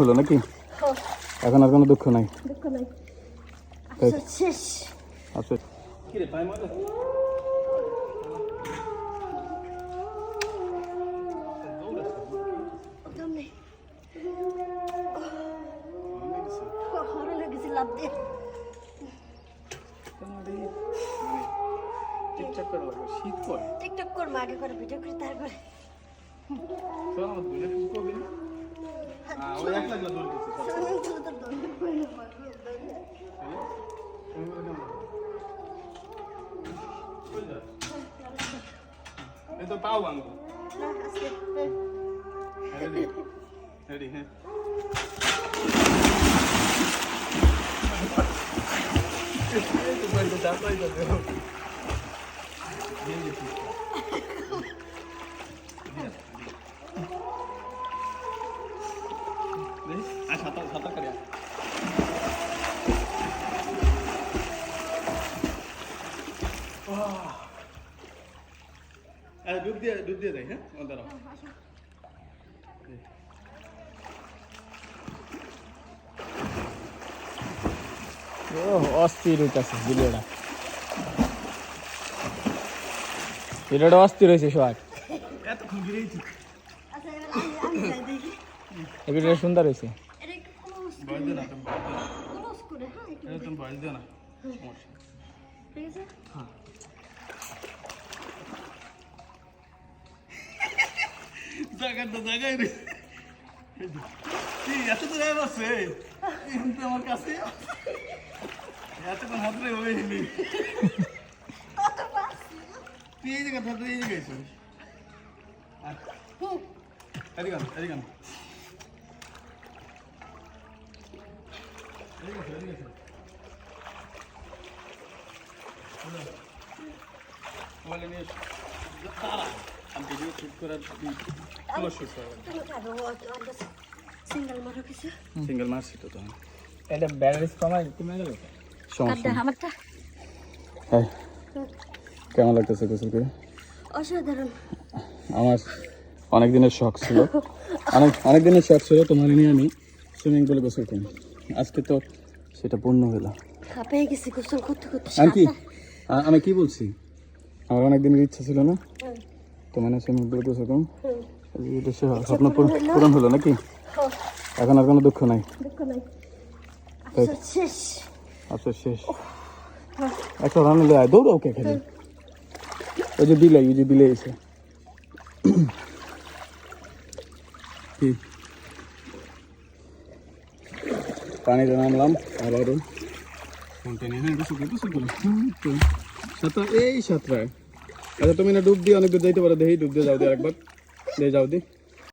হলো নাকি? হ্যাঁ, এখন আর কোনো দুঃখ নাই? দুঃখ নাই। আচ্ছা শেষ। আচ্ছা। কি রে পায় মজা টিকটক করব আগে করে ভিডিও করে তারপরে। তো পাও আজকে রেডি হ্যাঁ তো আর সাঁতার সাঁতার করে আর ডুব দিয়ে ডুব দিয়ে দেয় হ্যাঁ? ও অস্থির হইতাছে ভিডিওটা ভিডিওটা অস্থির হয়েছে আচ্ছা এবার ভিডিওটা সুন্দর হয়েছে। হ্যাঁ আছে? জায়গা তো জায়গায় রে এত তো বসে কিন্তু আমার কাছে? এতক্ষণ হাত রে হয়ে পাচ্ছি তুই এই জায়গা থাকতে এই জায়গায় এদিকে এদিকে সিঙ্গেল মারো কিছু সিঙ্গেল মারছি তো। তখন এটা ব্যাটারি কমাই কমে গেল সমস্যা আমারটা। এই, কেমন লাগতেছে গোসল করে অসাধারণ। আমার অনেক দিনের শখ ছিল। অনেক অনেক দিনের শখ ছিল তোমার নিয়ে আমি। সুইমিং পুলে গোসল করি আজকে তো সেটা পূর্ণ হলো হাঁপিয়ে গেছি গোসল করতে করতে আমি কি? আমি কি বলছি? আমার অনেক দিনের ইচ্ছা ছিল না। হুম, তোমার সুইমিং পুলে গোসল করুন স্বপ্ন পূরণ- হলো? নাকি? হ্যাঁ, এখন আর কোনো দুঃখ নাই। দুঃখ নাই। আচ্ছা শেষ। আচ্ছা শেষ। একটা রান্না লে আয় দৌড় ওকে খেলে ওই যে বিলাই ওই যে বিলে এসে। কি? পানিতে নামলাম আবারও হ্যাঁ সাঁতার এই সাঁতরায় আচ্ছা তুমি না ডুব দিয়ে অনেক দূর যাইতে পারো দেখি ডুব দিয়ে যাও দিয়ে একবার দিয়ে যাও দি।